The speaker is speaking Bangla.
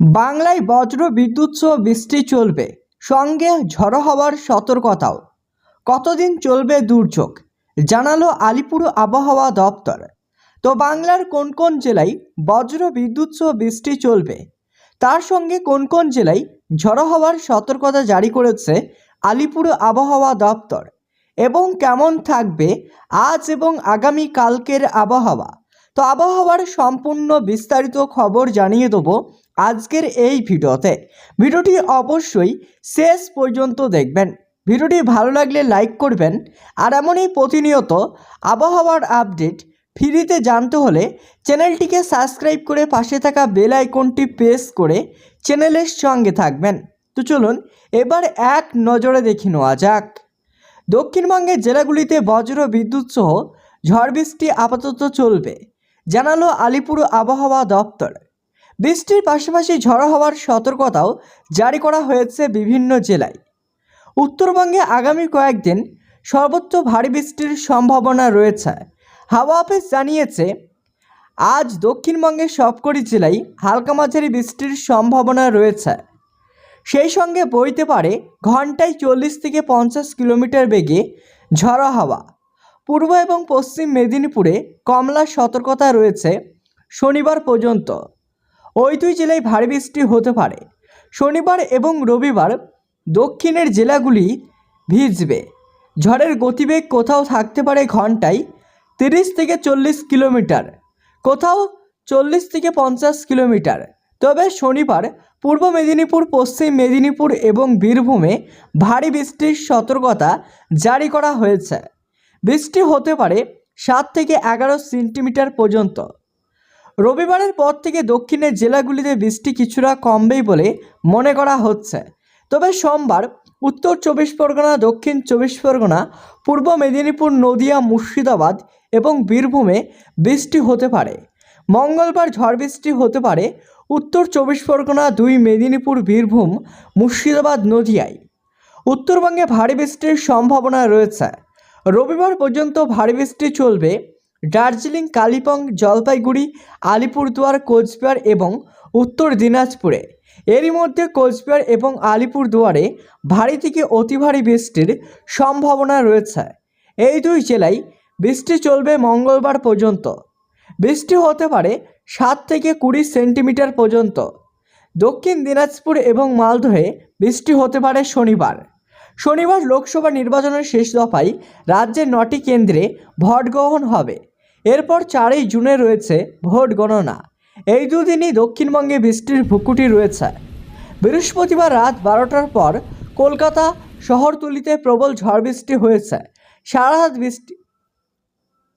বাংলায় বজ্র, বিদ্যুৎ সহ বৃষ্টি চলবে। সঙ্গে ঝড়ো হওয়ার সতর্কতাও। কতদিন চলবে দুর্যোগ? জানালো আলিপুর আবহাওয়া দপ্তর। তো বাংলার কোন কোন জেলায় বজ্র, বিদ্যুৎ সহ বৃষ্টি চলবে? তার সঙ্গে কোন কোন জেলায় ঝড়ো হওয়ার সতর্কতা জারি করেছে আলিপুর আবহাওয়া দপ্তর? এবং কেমন থাকবে আজ এবং আগামী কালকের আবহাওয়া? তো আবহাওয়ার সম্পূর্ণ বিস্তারিত খবর জানিয়ে দেবো আজকের এই ভিডিওতে, ভিডিওটি অবশ্যই শেষ পর্যন্ত দেখবেন। ভিডিওটি ভালো লাগলে লাইক করবেন আর এমনই প্রতিনিয়ত আবহাওয়ার আপডেট ফ্রিতে জানতে হলে চ্যানেলটিকে সাবস্ক্রাইব করে পাশে থাকা বেল আইকনটি প্রেস করে চ্যানেলের সঙ্গে থাকবেন। তো চলুন, এবার এক নজরে দেখে নেওয়া যাক। দক্ষিণবঙ্গের জেলাগুলিতে বজ্র বিদ্যুৎ সহ ঝড় বৃষ্টি আপাতত চলবে, জানালো আলিপুর আবহাওয়া দপ্তর। বৃষ্টির পাশাপাশি ঝড়ো হওয়ার সতর্কতাও জারি করা হয়েছে বিভিন্ন জেলায়। উত্তরবঙ্গে আগামী কয়েকদিন সর্বোচ্চ ভারী বৃষ্টির সম্ভাবনা রয়েছে। হাওয়া অফিস জানিয়েছে, আজ দক্ষিণবঙ্গের সবকটি জেলায় হালকা মাঝারি বৃষ্টির সম্ভাবনা রয়েছে। সেই সঙ্গে বইতে পারে, ঘন্টায় চল্লিশ থেকে পঞ্চাশ কিলোমিটার বেগে ঝড়ো হাওয়া। পূর্ব এবং পশ্চিম মেদিনীপুরে কমলা সতর্কতা রয়েছে শনিবার পর্যন্ত। ওই দুই জেলায় ভারী বৃষ্টি হতে পারে। শনিবার এবং রবিবার দক্ষিণের জেলাগুলি ভিজবে। ঝড়ের গতিবেগ কোথাও থাকতে পারে ঘন্টায় তিরিশ থেকে চল্লিশ কিলোমিটার, কোথাও চল্লিশ থেকে পঞ্চাশ কিলোমিটার। তবে শনিবার পূর্ব মেদিনীপুর, পশ্চিম মেদিনীপুর এবং বীরভূমে ভারী বৃষ্টির সতর্কতা জারি করা হয়েছে। বৃষ্টি হতে পারে সাত থেকে এগারো সেন্টিমিটার পর্যন্ত। রবিবারের পর থেকে দক্ষিণের জেলাগুলিতে বৃষ্টি কিছুটা কমবেই বলে মনে করা হচ্ছে। তবে সোমবার উত্তর চব্বিশ পরগনা, দক্ষিণ চব্বিশ পরগনা, পূর্ব মেদিনীপুর, নদিয়া, মুর্শিদাবাদ এবং বীরভূমে বৃষ্টি হতে পারে। মঙ্গলবার ঝড় বৃষ্টি হতে পারে উত্তর চব্বিশ পরগনা, দুই মেদিনীপুর, বীরভূম, মুর্শিদাবাদ, নদিয়ায়। উত্তরবঙ্গে ভারী বৃষ্টির সম্ভাবনা রয়েছে। রবিবার পর্যন্ত ভারী বৃষ্টি চলবে দার্জিলিং, কালিম্পং, জলপাইগুড়ি, আলিপুরদুয়ার, কোচবিহার এবং উত্তর দিনাজপুরে। এরই মধ্যে কোচবিহার এবং আলিপুরদুয়ারে ভারী থেকে অতি ভারী বৃষ্টির সম্ভাবনা রয়েছে। এই দুই জেলায় বৃষ্টি চলবে মঙ্গলবার পর্যন্ত। বৃষ্টি হতে পারে সাত থেকে কুড়ি সেন্টিমিটার পর্যন্ত। দক্ষিণ দিনাজপুর এবং মালদহে বৃষ্টি হতে পারে শনিবার। শনিবার লোকসভা নির্বাচনের শেষ দফায় রাজ্যের নটি কেন্দ্রে ভোট গ্রহণ হবে। এরপর চারই জুনে রয়েছে ভোট গণনা। এই দুদিনই দক্ষিণবঙ্গে বৃষ্টির ভুকুটি রয়েছে। বৃহস্পতিবার রাত বারোটার পর কলকাতা শহরতলিতে প্রবল ঝড় বৃষ্টি হয়েছে। সারা রাত বৃষ্টি